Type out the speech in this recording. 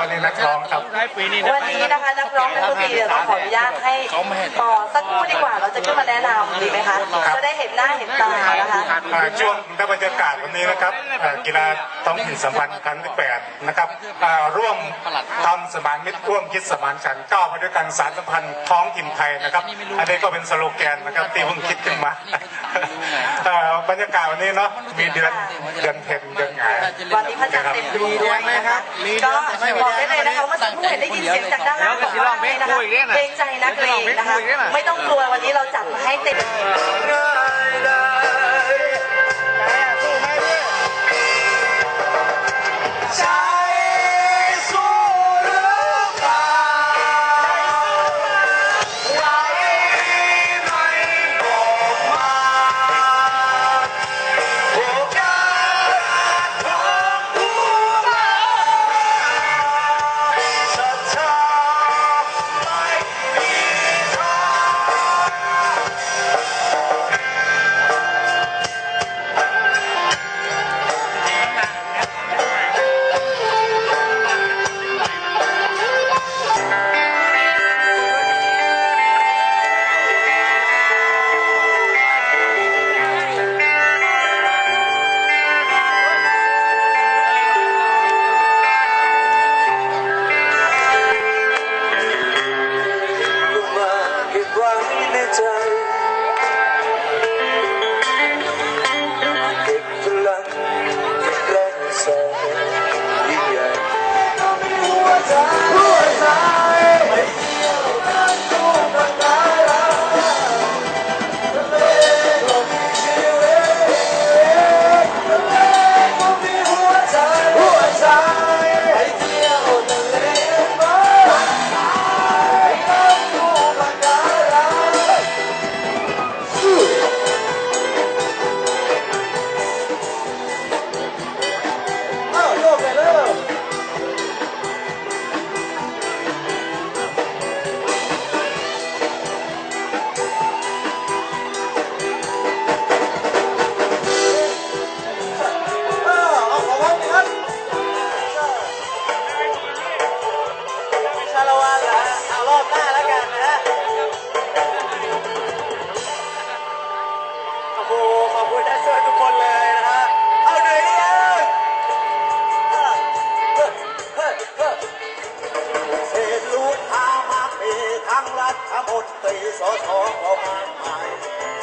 วันนี้นักร้องครับ ได้ปีนี้วันนี้นะคะนักร้องนักดนตรีเดี๋ยวต้องขออนุญาตให้ต่อสักครู่ดีกว่าเราจะขึ้นมาแนะนำดีไหมคะจะได้เห็นหน้าเห็นตานะคะอ่าช่วงได้บรรยากาศวันนี้นะครับอ่ากีฬาท้องถิ่นสัมพันธ์ครั้งที่8นะครับอ่าร่วมทำสมานมิตรร่วมคิดสมานฉันท์ก้าวไปด้วยกันสารสัมพันธ์ท้องถิ่นไทยนะครับอันนี้ก็เป็นสโลแกนนะครับที่เพิ่งคิดขึ้นมาอ่าบรรยากาศวันนี้เนาะมีเดือนเดือนเพ็ญเดือนหงายวันนี้พระจันทร์เต็มดวงด้วยนะคะก็บอกได้เลยนะคะว่าเมื่อสักครู่เห็นได้ยินเสียงจากด้านล่างของบ้านเลยนะคะเกรงใจนักเลงนะคะไม่ต้องกลัววันนี้เราจัดมาให้เต็ม ใ对，说错 xóa.